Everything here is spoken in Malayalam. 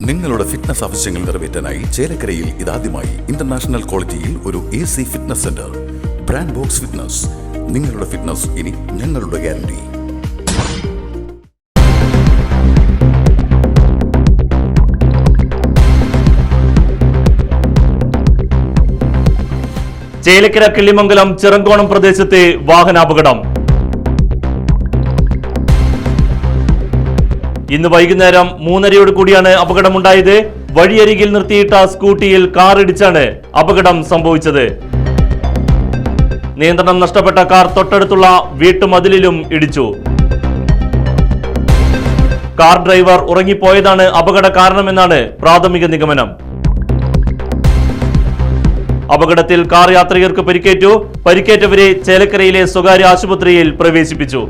നിങ്ങളുടെ ഫിറ്റ്നസ് ആവശ്യങ്ങൾ നിറവേറ്റാനായി ചേലക്കരയിൽ ഇതാദ്യമായി ഇന്റർനാഷണൽ ക്വാളിറ്റിയിൽ ഒരു A C fitness centre brand box fitness നിങ്ങളുടെ ഫിറ്റ്നസ് ഇനി ഞങ്ങളുടെ ഗ്യാരണ്ടി ചേലക്കര കിള്ളിമംഗലം ചിറങ്കോണം പ്രദേശത്തെ വാഹനാപകടം. ഇന്ന് വൈകുന്നേരം മൂന്നരയോട് കൂടിയാണ് അപകടമുണ്ടായത്. വഴിയരികിൽ നിർത്തിയിട്ട സ്കൂട്ടിയിൽ കാർ ഇടിച്ചാണ് അപകടം സംഭവിച്ചത്. നിയന്ത്രണം നഷ്ടപ്പെട്ട കാർ തൊട്ടടുത്തുള്ള വീട്ടുമതിലിലും ഇടിച്ചു. കാർ ഡ്രൈവർ ഉറങ്ങിപ്പോയതാണ് അപകട കാരണമെന്നാണ് പ്രാഥമിക നിഗമനം. അപകടത്തിൽ കാർ യാത്രികർക്ക് പരിക്കേറ്റു. പരിക്കേറ്റവരെ ചേലക്കരയിലെ സ്വകാര്യ ആശുപത്രിയിൽ പ്രവേശിപ്പിച്ചു.